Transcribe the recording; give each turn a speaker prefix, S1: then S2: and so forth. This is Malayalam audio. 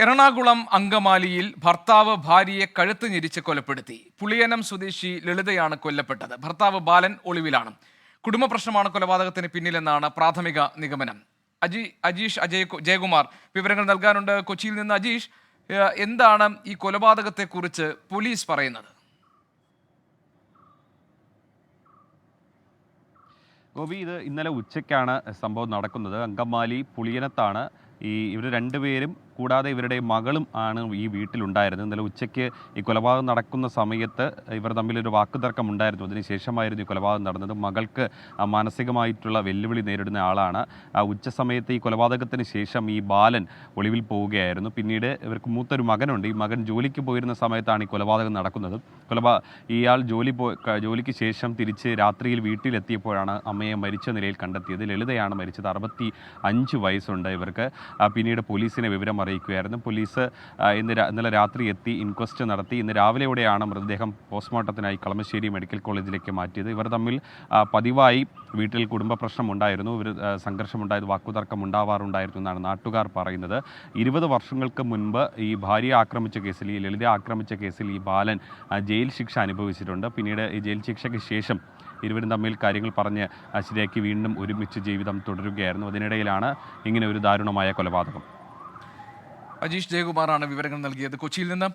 S1: എറണാകുളം അങ്കമാലിയിൽ ഭർത്താവ് ഭാര്യയെ കഴുത്ത് ഞെരിച്ച് കൊലപ്പെടുത്തി. പുളിയനം സ്വദേശി ലളിതയാണ് കൊല്ലപ്പെട്ടത്. ഭർത്താവ് ബാലൻ ഒളിവിലാണ്. കുടുംബ പ്രശ്നമാണ് കൊലപാതകത്തിന് പിന്നിലെന്നാണ് പ്രാഥമിക നിഗമനം. അജി അജീഷ് അജയ് ജയകുമാർ വിവരങ്ങൾ നൽകാനുണ്ട്. കൊച്ചിയിൽ നിന്ന് അജീഷ് എന്താണ് ഈ കൊലപാതകത്തെക്കുറിച്ച് പോലീസ് പറയുന്നത്?
S2: ഗോപി ഇത് ഇന്നലെ ഉച്ചയ്ക്കാണ് സംഭവം നടക്കുന്നത് അങ്കമാലി പുളിയനത്താണ് ഈ ഇവർ രണ്ടുപേരും കൂടാതെ ഇവരുടെ മകളും ആണ് ഈ വീട്ടിലുണ്ടായിരുന്നത്. ഇന്നലെ ഉച്ചയ്ക്ക് ഈ കൊലപാതകം നടക്കുന്ന സമയത്ത് ഇവർ തമ്മിലൊരു വാക്കുതർക്കം ഉണ്ടായിരുന്നു. അതിനുശേഷമായിരുന്നു ഈ കൊലപാതകം നടന്നത്. മകൾക്ക് മാനസികമായിട്ടുള്ള വെല്ലുവിളി നേരിടുന്ന ആളാണ്. ആ, ഉച്ച സമയത്ത് ഈ കൊലപാതകത്തിന് ശേഷം ഈ ബാലൻ ഒളിവിൽ പോവുകയായിരുന്നു. പിന്നീട് ഇവർക്ക് മൂത്തൊരു മകനുണ്ട്. ഈ മകൻ ജോലിക്ക് പോയിരുന്ന സമയത്താണ് ഈ കൊലപാതകം നടക്കുന്നത്. കൊലപാ ഇയാൾ ജോലി പോ ജോലിക്ക് ശേഷം തിരിച്ച് രാത്രിയിൽ വീട്ടിലെത്തിയപ്പോഴാണ് അമ്മയെ മരിച്ച നിലയിൽ കണ്ടെത്തിയത്. ലളിതയാണ് മരിച്ചത്. അറുപത്തി അഞ്ച് വയസ്സുണ്ട് ഇവർക്ക്. പിന്നീട് പോലീസിനെ വിവരം അറിയിക്കുകയായിരുന്നു. പോലീസ് ഇന്ന് ഇന്നലെ രാത്രി എത്തി ഇൻക്വസ്റ്റ് നടത്തി. ഇന്ന് രാവിലെയോടെയാണ് മൃതദേഹം പോസ്റ്റ്മോർട്ടത്തിനായി കളമശ്ശേരി മെഡിക്കൽ കോളേജിലേക്ക് മാറ്റിയത്. ഇവർ തമ്മിൽ പതിവായി വീട്ടിൽ കുടുംബ പ്രശ്നം ഉണ്ടായിരുന്നു ഇവർ സംഘർഷമുണ്ടായത് വാക്കുതർക്കം ഉണ്ടാവാറുണ്ടായിരുന്നു എന്നാണ് നാട്ടുകാർ പറയുന്നത്. ഇരുപത് വർഷങ്ങൾക്ക് മുൻപ് ഈ ഭാര്യയെ ആക്രമിച്ച കേസിൽ ഈ ലളിത ആക്രമിച്ച കേസിൽ ഈ ബാലൻ ജയിൽ ശിക്ഷ അനുഭവിച്ചിട്ടുണ്ട്. പിന്നീട് ഈ ജയിൽ ശിക്ഷയ്ക്ക് ശേഷം ഇരുവരും തമ്മിൽ കാര്യങ്ങൾ പറഞ്ഞ് ശരിയാക്കി വീണ്ടും ഒരുമിച്ച് ജീവിതം തുടരുകയായിരുന്നു. അതിനിടയിലാണ് ഇങ്ങനെ ഒരു ദാരുണമായ കൊലപാതകം.
S1: അജീഷ് ജയകുമാറാണ് വിവരങ്ങൾ നൽകിയത്. കൊച്ചിയിൽ നിന്ന്